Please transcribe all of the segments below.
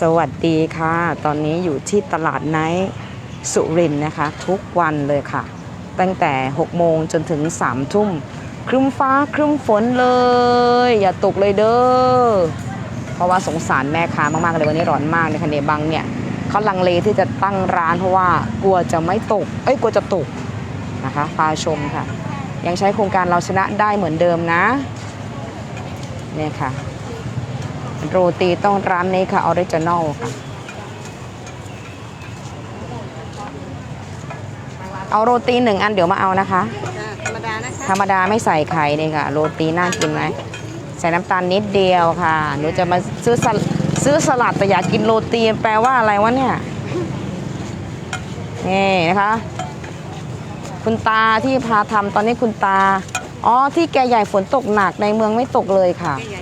สวัสดีค่ะ ตอนนี้อยู่ที่ตลาดไนท์สุรินนะคะ ทุกวันเลยค่ะ ตั้งแต่ 6 โมงจนถึง 3 ทุ่ม ครึ้มฟ้าครึ้มฝนเลย อย่าตกเลยเด้อ เพราะว่าสงสารแม่ค้ามาก ๆ เลยวันนี้ร้อนมากเลยค่ะเนบางเนี่ยเขาลังเลที่จะตั้งร้านเพราะว่ากลัวจะไม่ตก เอ้ยกลัวจะตกนะคะพาชมค่ะ ยังใช้โครงการเราชนะได้เหมือนเดิมนะเนี่ยค่ะ โรตีต้องร้านนี้ค่ะออริจินอลค่ะ เอาโรตีหนึ่งอันเดี๋ยวมาเอานะคะ ธรรมดานะคะธรรมดาไม่ใส่ไข่นี่ค่ะ โรตีน่ากินไหมใส่น้ำตาลนิดเดียวค่ะหนูจะมาซื้อสลซื้อสลัดแต่อยากกินโรตีแปลว่าอะไรวะเนี่ยนี่นะคะ คุณตาที่พาทำตอนนี้คุณตา อ๋อที่แกใหญ่ฝนตกหนักในเมืองไม่ตกเลยค่ะใหญ่สุด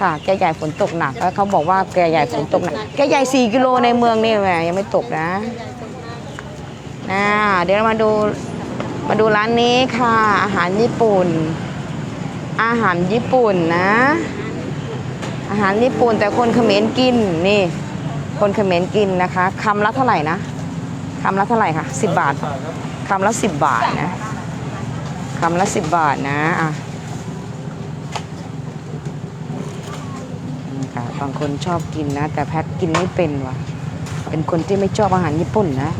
ค่ะ แกใหญ่ฝนตกหนักแล้วเขาบอกว่าแกใหญ่ฝนตกหนัก แกใหญ่4กิโลในเมืองนี่แหมยังไม่ตกนะนะเดี๋ยวเรามาดูมาดูร้านนี้ค่ะ อาหารญี่ปุ่น อาหารญี่ปุ่นนะ อาหารญี่ปุ่นแต่คนเขมรกินนี่ คนเขมรกินนะคะคำละเท่าไหร่นะคำละเท่าไหร่คะสิบบาทคำละสิบบาทนะคำละสิบบาทนะอะ ค่ะ บางคนชอบกินนะ แต่แพทกินไม่เป็นว่ะ เป็นคนที่ไม่ชอบอาหารญี่ปุ่นนะ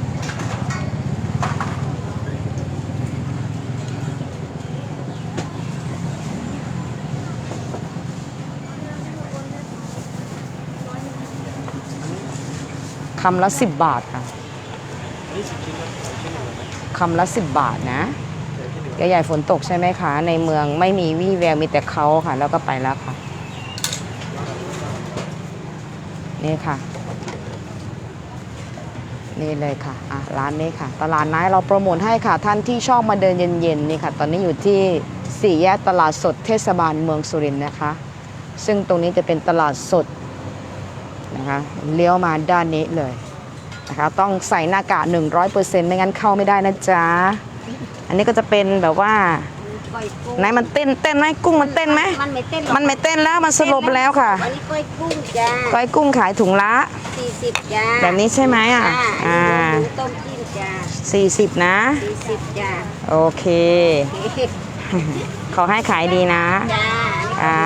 คำละสิบบาทค่ะคำละสิบบาทนะใหญ่ฝนตกใช่ไหมคะ ในเมืองไม่มีวี่แววมีแต่เขาค่ะ แล้วก็ไปแล้วค่ะ นี่ค่ะ นี่เลยค่ะอะ ร้านนี้ค่ะ ตลาดน้ายเราโปรโมทให้ค่ะ ท่านที่ชอบมาเดินเย็นๆนี่ค่ะ ตอนนี้อยู่ที่สี่แยกตลาดสดเทศบาลเมืองสุรินทร์นะคะ ซึ่งตรงนี้จะเป็นตลาดสดนะคะเลี้ยวมาด้านนี้เลยนะคะต้องใส่หน้ากาก100%ไม่งั้นเข้าไม่ได้นะจ๊ะ อันนี้ก็จะเป็นแบบว่า ก้อยกุ้งไหนมันเต้นเต้นไหมกุ้งมันเต้นไหมมันไม่เต้นหรอกมันไม่เต้นแล้วมันสลบไปแล้วค่ะอันนี้ก้อยกุ้งจ้าก้อยกุ้งขายถุงละสี่สิบจ้าแบบนี้ใช่ไหมอะจ้าอ่าอันนี้ต้มจิ้มจ้า40นะสี่สิบจ้าโอเคโอเค ขอให้ขายดีนะจ้าอ่า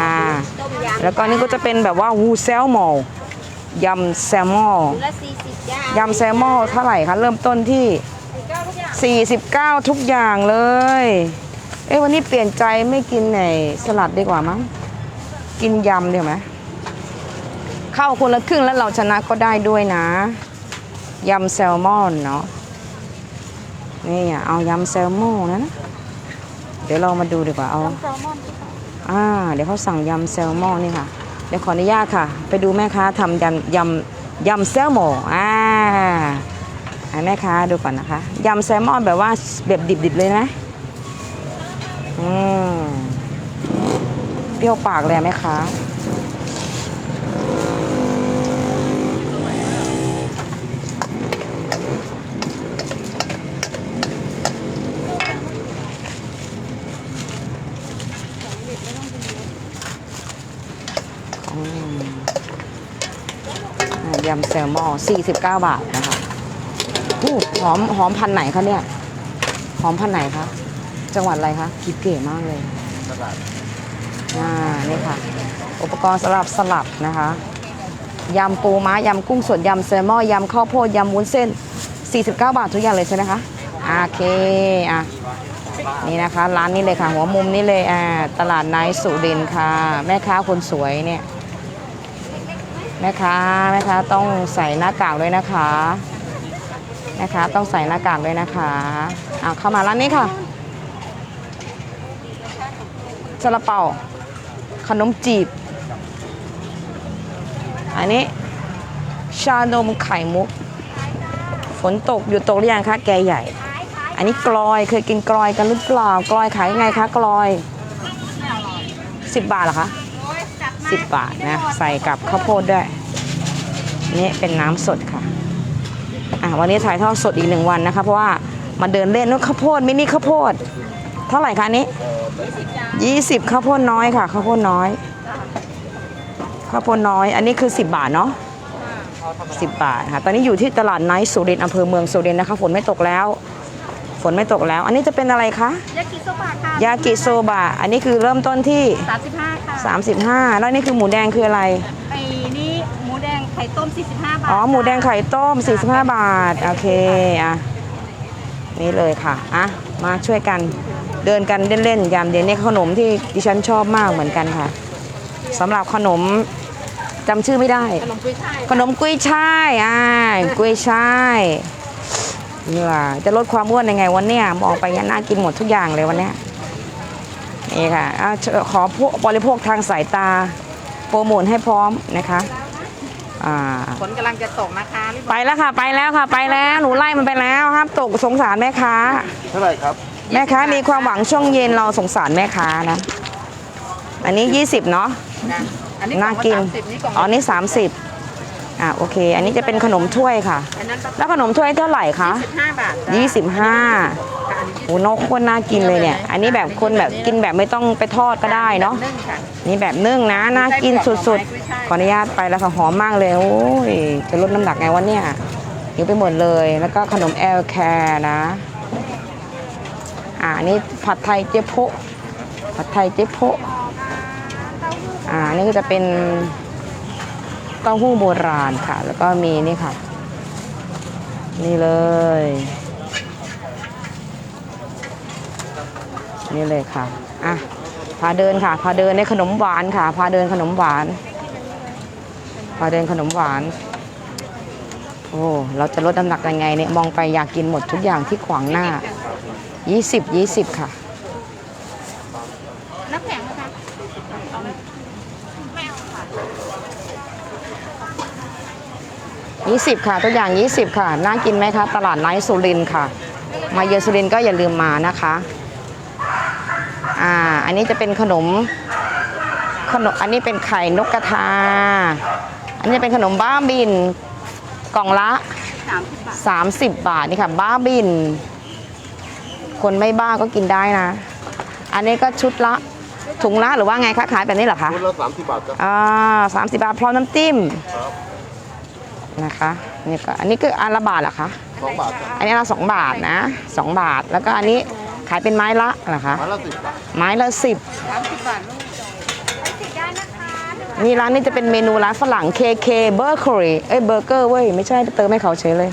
ต้มยำแล้วก็นี่ก็จะเป็นแบบว่าวูแซลมอลยำแซลมอลถุงละสี่สิบจ้ายำแซลมอลเท่าไหร่คะเริ่มต้นที่ 49 ทุกอย่างเลย เอ้วันนี้เปลี่ยนใจไม่กินไหนสลัดดีกว่ามั้ง กินยำดีกว่าไหมเข้าคนละครึ่งแล้วเราชนะก็ได้ด้วยนะ ยำแซลมอนเนาะ นี่อะเอายำแซลมอนนะนะ เดี๋ยวเรามาดูดีกว่าเอาแซลมอนอ่า เดี๋ยวเขาสั่งยำแซลมอนนี่ค่ะ เดี๋ยวขออนุญาตค่ะ ไปดูแม่ค้าทำยำยำยำแซลมอนอ่าให้แม่ค้าดูก่อนนะคะ ยำแซลมอนแบบว่าแบบดิบๆเลยนะ อืมเปรี้ยวปากเลยอะแม่ค้าอืมอะยำแซลมอน49 บาทนะคะหอมหอมพันไหนคะเนี่ย หอมพันไหนคะ จังหวัดอะไรคะคิดเก๋มากเลยอ่านี่ค่ะ อุปกรณ์สำหรับสลัดนะคะยำปูม้ายำกุ้งสดยำแซลมอนยำข้าวโพดยำวุ้นเส้น 49 บาททุกอย่างเลยใช่ไหมคะอ่าโอเคอะนี่นะคะ ร้านนี้เลยค่ะ หัวมุมนี้เลยอ่าตลาดไนท์สุรินทร์ค่ะ แม่ค้าคนสวยเนี่ยแม่ค้าแม่ค้าต้องใส่หน้ากากด้วยนะคะแม่ค้าต้องใส่หน้ากากด้วยนะคะอ่าเข้ามาร้านนี้ค่ะ ซาลาเปาขนมจีบ อันนี้ ชานมไข่มุก ฝนตกอยู่ตกหรือยังคะแกใหญ่ อันนี้กลอยเคยกินกลอยกันหรือเปล่ากลอยขายยังไงคะกลอยสิบบาทเหรอคะสิบบาทนะ ใส่กับข้าวโพดด้วยนี่เป็นน้ำสดค่ะ อะวันนี้ถ่ายทอดสดอีกหนึ่งวันนะคะ เพราะว่ามาเดินเล่นนู้นข้าวโพดมินิข้าวโพด เท่าไหร่คะนี้ ยี่สิบข้าวโพดน้อยค่ะข้าวโพดน้อยข้าวโพดน้อย อันนี้คือสิบบาทเนาะ10บาทค่ะ ตอนนี้อยู่ที่ตลาดไนท์สุรินทร์อำเภอเมืองสุรินทร์นะคะ ฝนไม่ตกแล้ว ฝนไม่ตกแล้ว อันนี้จะเป็นอะไรคะ ยากิโซบะค่ะ ยากิโซบะ อันนี้คือเริ่มต้นที่สามสิบห้าค่ะ 35 แล้วนี่คือหมูแดงคืออะไร ไอ้นี่หมูแดงไข่ต้ม 45 บาท อ๋อ หมูแดงไข่ต้ม 45 บาท โอเค อะ นี่เลยค่ะ อะ มาช่วยกัน เดินกันเล่นๆยามเย็นนี่ขนมที่ดิฉันชอบมากเหมือนกันค่ะสำหรับขนมจำชื่อไม่ได้ ขนมกุ้ยช่ายขนมกุ้ยช่ายอ่ากุ้ยช่ายนี่ล่ะจะลดความอ้วนยังไงวันเนี้ยมองไปเนี่ยน่ากินหมดทุกอย่างเลยวันเนี้ยนี่ค่ะอะขอพวกบริโภคทางสายตาโปรโมทให้พร้อมนะคะอ่าฝนกำลังจะตกนะคะรีบไปแล้วค่ะ ไปแล้วค่ะ ไปแล้วหนูไล่มันไปแล้วห้ามตกสงสารแม่ค้าเท่าไหร่ครับ แม่ค้ามีความหวังช่วงเย็นเราสงสารแม่ค้านะ อันนี้ 20 เนาะนะอันนี้น่ากินสามสิบนี่กล่องอ๋อ นี่ 30อะโอเค อันนี้จะเป็นขนมถ้วยค่ะ อันนั้นแล้วขนมถ้วยเท่าไหร่คะสิบห้าบาทจ้ะ25ค่ะอันนี้โอ้นกโคตรน่ากินเลยเนี่ย อันนี้แบบคนแบบกินแบบไม่ต้องไปทอดก็ได้เนาะนึ่งค่ะนี่แบบนึ่งนะน่ากินสุดๆ ขออนุญาตไปแล้วค่ะหอมมากเลย โอ้ย จะลดน้ำหนักไงวะเนี่ยหิวไปหมดเลย แล้วก็ขนมแอลแคร์นะ อ่านี่ผัดไทยเจ๊โพะผัดไทยเจ๊โพะอ่านนี่ก็จะเป็นเต้าหู้โบราณค่ะ แล้วก็มีนี่ค่ะ นี่เลย นี่เลยค่ะอะพาเดินค่ะพาเดินในขนมหวานค่ะพาเดินขนมหวานพาเดินขนมหวานโอ้เราจะลดน้ำหนักยังไงเนี่ยมองไปอยากกินหมดทุกอย่างที่ขวางหน้า 20 20 ค่ะ น้ำแข็งนะคะ20ค่ะตัวอย่าง20ค่ะ น่ากินไหมคะ ตลาดไนท์สุรินทร์ค่ะ มาเยือนสุรินทร์ก็อย่าลืมมานะคะ อ่า อันนี้จะเป็นขนม ขนม อันนี้เป็นไข่นกกระทา อันนี้เป็นขนมบ้าบิน กล่องละสามสิบบาท30 บาท นี่ค่ะ บ้าบิน คนไม่บ้าก็กินได้นะ อันนี้ก็ชุดละถุงละหรือว่าไงคะขายแบบนี้เหรอคะชุดละสามสิบบาทครับอ่าสามสิบบาทพร้อมน้ำจิ้มนะคะนี่ก็อันนี้คืออันละบาทเหรอคะสองบาทครับอันนี้ละสองบาทนะสองบาทแล้วก็อันนี้ขายเป็นไม้ละเหรอคะไม้ละสิบบาทไม้ละสิบสามสิบบาทลูกติดได้นะคะนี่ร้านนี้จะเป็นเมนูร้านฝรั่ง KK Bakery เอ้ยเบอร์เกอร์เว้ยไม่ใช่เติมให้เขาเฉยเลย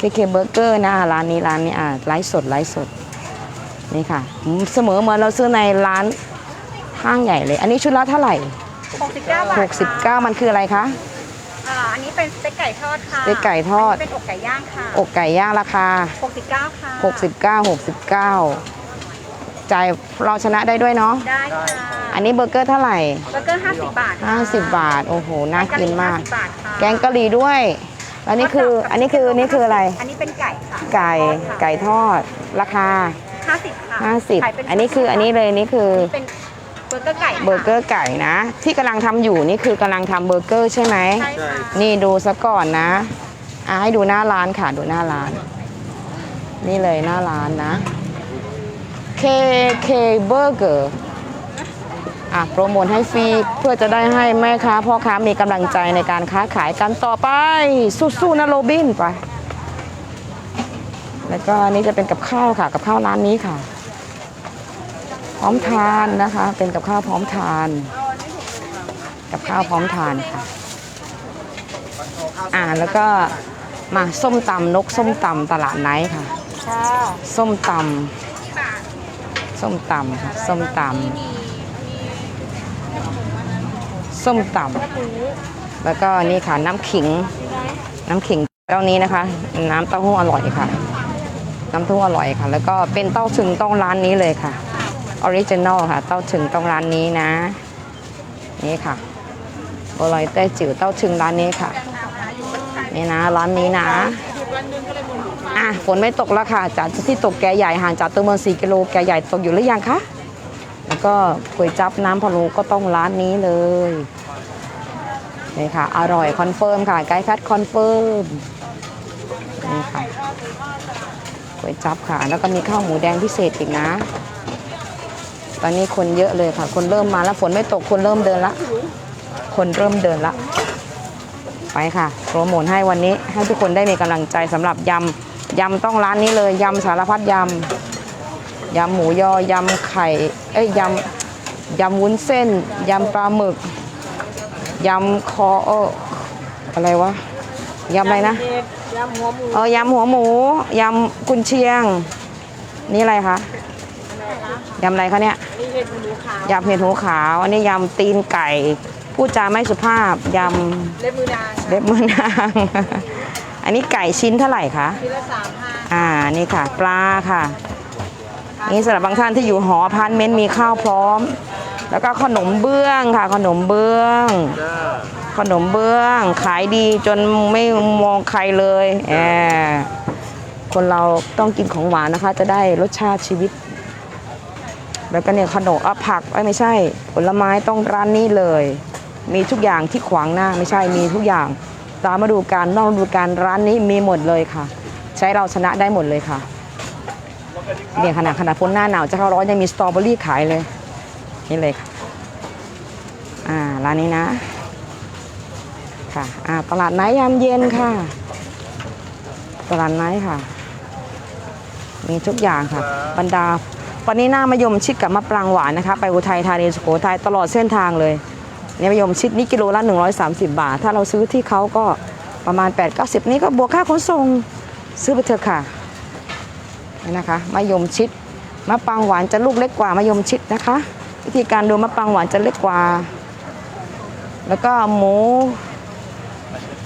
KK Burger นะร้านนี้ร้านนี้อ่าไลฟ์สดไลฟ์สด นี่ค่ะ เสมอเหมือนเราซื้อในร้านห้างใหญ่เลย อันนี้ชุดละเท่าไหร่หกสิบเก้าบาทค่ะ69 มันคืออะไรคะ อ่าอันนี้เป็นสเต็กไก่ทอดค่ะสเต็กไก่ทอด นนี้เป็นอกไก่ย่างค่ะอกไก่ย่างราคาหกสิบเก้าค่ะ69 69จ่ายเราชนะได้ด้วยเนาะได้ค่ะอันนี้เบอร์เกอร์เท่าไหร่ เบอร์เกอร์ห้าสิบบาทค่ะ50 บาท โอ้โห น่ากินมาก50บาทค่ะแกงกะหรี่ด้วย แล้วนี่คือ อันนี้คือ นี่คืออะไร อันนี้เป็นไก่ค่ะไก่ไก่ทอด ราคา ห้าสิบค่ะขายเป็50อันนี้คืออันนี้เลยนี่คือเป็นเบอร์เกอร์ไก่ค่ะเบอร์เกอร์ไก่นะ ที่กำลังทำอยู่นี่คือกำลังทำเบอร์เกอร์ใช่ไหม ใช่ค่ะนี่ดูซะก่อนนะอะให้ดูหน้าร้านค่ะ ดูหน้าร้าน นี่เลยหน้าร้านนะ KK Burger อะโปรโมทให้ฟรีเพื่อจะได้ให้แม่ค้าพ่อค้ามีกำลังใจในการค้าขายกันต่อไป สู้ๆนะโรบินไป แล้วก็อันนี้จะเป็นกับข้าวค่ะ กับข้าวร้านนี้ค่ะ พร้อมทานนะคะ เป็นกับข้าวพร้อมทาน กับข้าวพร้อมทานค่ะ อ่าแล้วก็มาส้มตำนกส้มตำตลาดไนท์ค่ะค่ะส้มตำส้มตำค่ะ ส้มตำส้มตำแล้วก็นี่ค่ะน้ำขิง น้ำขิงเต้านี้นะคะ น้ำเต้าหู้อร่อยค่ะ น้ำเต้าหู้อร่อยค่ะ แล้วก็เป็นเต้าถึงต้องร้านนี้เลยค่ะออริจินอลค่ะ เต้าถึงต้องร้านนี้นะ นี่ค่ะบัวลอยแต้จิ๋วเต้าถึงร้านนี้ค่ะ นี่นะร้านนี้นะอะฝนไม่ตกแล้วค่ะ จากที่ตกแกใหญ่ห่างจากตัวเมือง4กิโลแกใหญ่ตกอยู่หรือยังคะแล้วก็ก๋วยจับน้ำพะโล้ก็ต้องร้านนี้เลยนี่ค่ะ อร่อยคอนเฟิร์มค่ะ ไกด์คัดคอนเฟิร์มนี่ค่ะ ก๋วยจับค่ะ แล้วก็มีข้าวหมูแดงพิเศษอีกนะ ตอนนี้คนเยอะเลยค่ะ คนเริ่มมาแล้วฝนไม่ตกคนเริ่มเดินละ คนเริ่มเดินละ ไปค่ะโปรโมทให้วันนี้ให้ทุกคนได้มีกำลังใจสำหรับยำยำต้องร้านนี้เลยยำสารพัดยำยำหมูยอยำไข่เอ้ยยำยำวุ้นเส้นยำปลาหมึกยำคออออะไรวะยำอะไรนะ ยำหัวหมูเออยำหัวหมูยำกุนเชียง นี่อะไรคะยำอะไรคะเนี่ยนี่เห็ดหมูขาวยำเห็ดหูขาวอันนี้ยำตีนไก่พูดจาไม่สุภาพยเล็บมือนางำเล็บมือนางอันนี้ไก่ชิ้นเท่าไหร่คะทีละสามห้าอ่านี่ค่ะ ปลาค่ะ นี่สำหรับบางท่านที่อยู่หออพาร์ตเมนต์มีข้าวพร้อม แล้วก็ขนมเบื้องค่ะ ขนมเบื้องจ้าขนมเบื้อง ขายดีจนไม่มองใครเลยแอบคนเราต้องกินของหวานนะคะ จะได้รสชาติชีวิต แล้วก็เนี่ยขนมอะผักเอ้ยไม่ใช่ ผลไม้ต้องร้านนี้เลย มีทุกอย่างที่ขวางหน้าไม่ใช่มีทุกอย่างตามมาดูการนอกฤดูการร้านนี้มีหมดเลยค่ะ ใช้เราชนะได้หมดเลยค่ะเนี่ยขนาดขนาดพ้นหน้าหนาวจะเข้าร้อนยังมีสตรอเบอรี่ขายเลย นี่เลยค่ะ อ่า ร้านนี้นะ ค่ะ อ่า ตลาดไนยามเย็นค่ะ ตลาดไนค่ะ มีทุกอย่างค่ะ บรรดาวันนี้หน้ามะยมชิดกับมะปรางหวานนะคะ ไปอุทัยธานีสุโขทัยตลอดเส้นทางเลยเนี่ยมะยมชิดนี่กิโลละ130 บาท ถ้าเราซื้อที่เขาก็ประมาณ 8-90 นี่ก็บวกค่าขนส่งซื้อไปเถอะค่ะนี่นะคะมะยมชิดมะปรางหวานจะลูกเล็กกว่ามะยมชิดนะคะ วิธีการดูมะปรางหวานจะเล็กกว่า แล้วก็หมู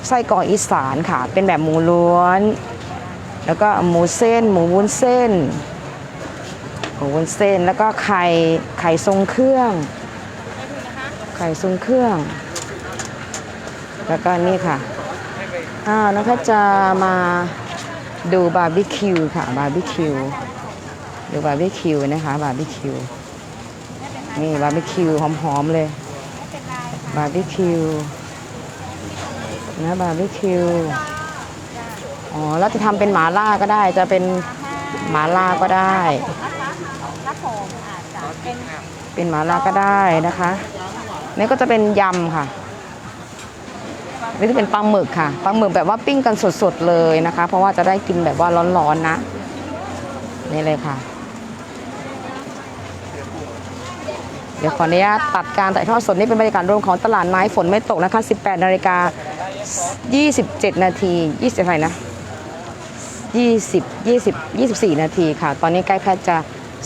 ไส้กรอกอีสานค่ะ เป็นแบบหมูล้วน แล้วก็หมูเส้น หมูวุ้นเส้น หมูวุ้นเส้น แล้วก็ไข่ ไข่ทรงเครื่อง ไข่ทรงเครื่อง แล้วก็นี่ค่ะ อ้าวน้องพทย์จะมาดูบาร์บีคิวค่ะ บาร์บีคิว ดูบาร์บีคิวนะคะ บาร์บีคิว นี่บาร์บีคิวหอมๆเลยบาร์บีคิวนะบาร์บีคิวอ๋อแล้วจะทำเป็นหมาล่าก็ได้จะเป็นหมาล่าก็ได้ครับผมอาจจะเป็นเป็นหมาล่าก็ได้นะคะนี่ก็จะเป็นยำค่ะนี่จะเป็นปลาหมึกค่ะปลาหมึกแบบว่าปิ้งกันสดๆเลยนะคะ เพราะว่าจะได้กินแบบว่าร้อนๆนะนี่เลยค่ะ เดี๋ยวขออนุญาตตัดการถ่ายทอดสดนี่เป็นบรรยากาศรวมของตลาดไม้ฝนไม่ตกนะคะ 18นาฬิกา27 นาที20เท่าไหร่นะ20 20 24 นาทีค่ะ ตอนนี้ใกล้แพทย์จะ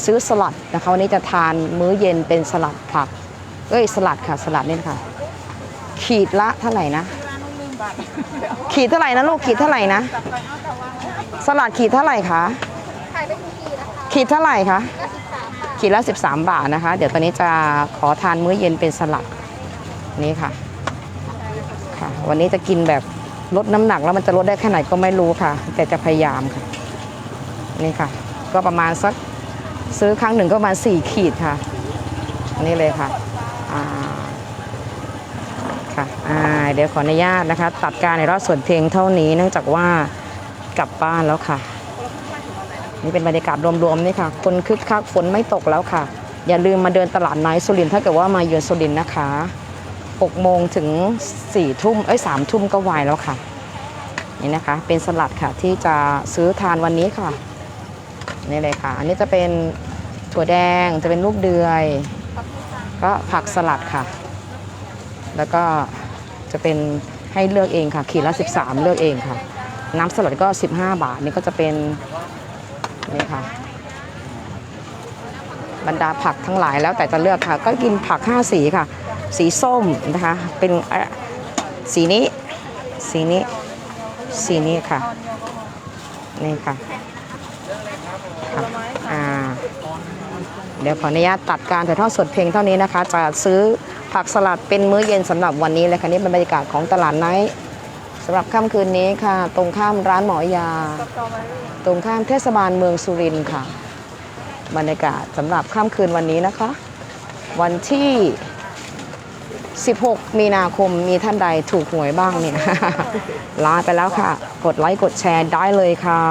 ซื้อสลัดนะคะวันนี้จะทานมื้อเย็นเป็นสลัดผัก เอ้ยสลัดค่ะสลัดนี่ค่ะ ขีดละเท่าไหร่นะ ขีดเท่าไหร่นะลูกขีดเท่าไหร่นะ สลัดขีดเท่าไหร่คะขายเป็นกี่นะคะขีดเท่าไหร่คะ ก็สิบสามบาทขีดละ 13 บาทนะคะ เดี๋ยวตอนนี้จะขอทานมื้อเย็นเป็นสลัดนี่ค่ะค่ะ วันนี้จะกินแบบลดน้ำหนักแล้วมันจะลดได้แค่ไหนก็ไม่รู้ค่ะ แต่จะพยายามค่ะนี่ค่ะ ก็ประมาณสักซื้อครั้งหนึ่งก็ประมาณ4ขีดค่ะนี่เลยค่ะอ่าค่ะอ่าเดี๋ยวขออนุญาตนะคะ ตัดการในรอบส่วนเพลงเท่านี้เนื่องจากว่ากลับบ้านแล้วค่ะ นี่เป็นบรรยากาศรวมๆนี่ค่ะ คนคึกคักฝนไม่ตกแล้วค่ะ อย่าลืมมาเดินตลาดไนท์สุรินถ้าเกิดว่ามาเยือนสุรินนะคะ6โมงถึง4ทุ่มเอ้ย3ทุ่มก็วายแล้วค่ะ นี่นะคะ เป็นสลัดค่ะที่จะซื้อทานวันนี้ค่ะนี่เลยค่ะ อันนี้จะเป็นถั่วแดงจะเป็นลูกเดือย ก็ผักสลัดค่ะ แล้วก็จะเป็นให้เลือกเองค่ะ ขีดละ 13 เลือกเองค่ะ น้ำสลัดก็ 15 บาท นี่ก็จะเป็น นี่ค่ะ บรรดาผักทั้งหลายแล้วแต่จะเลือกค่ะ ก็กินผัก 5 สีค่ะ สีส้มนะคะ เป็นสีนี้ สีนี้ สีนี้ค่ะ นี่ค่ะค่ะอ่าเดี๋ยวขออนุญาตตัดการถ่ายทอดสดเพลงเท่านี้นะคะ จะซื้อผักสลัดเป็นมื้อเย็นสำหรับวันนี้เลยค่ะนี่เป็นบรรยากาศของตลาดไนท์ สำหรับค่ำคืนนี้ค่ะ ตรงข้ามร้านหมอยา ตรงข้ามเทศบาลเมืองสุรินทร์ค่ะ บรรยากาศสำหรับค่ำคืนวันนี้นะคะ วันที่ 16 มีนาคมมีท่านใดถูกหวยบ้างเนี่ย ลาไปแล้วค่ะ กดไลค์กดแชร์ได้เลยค่ะ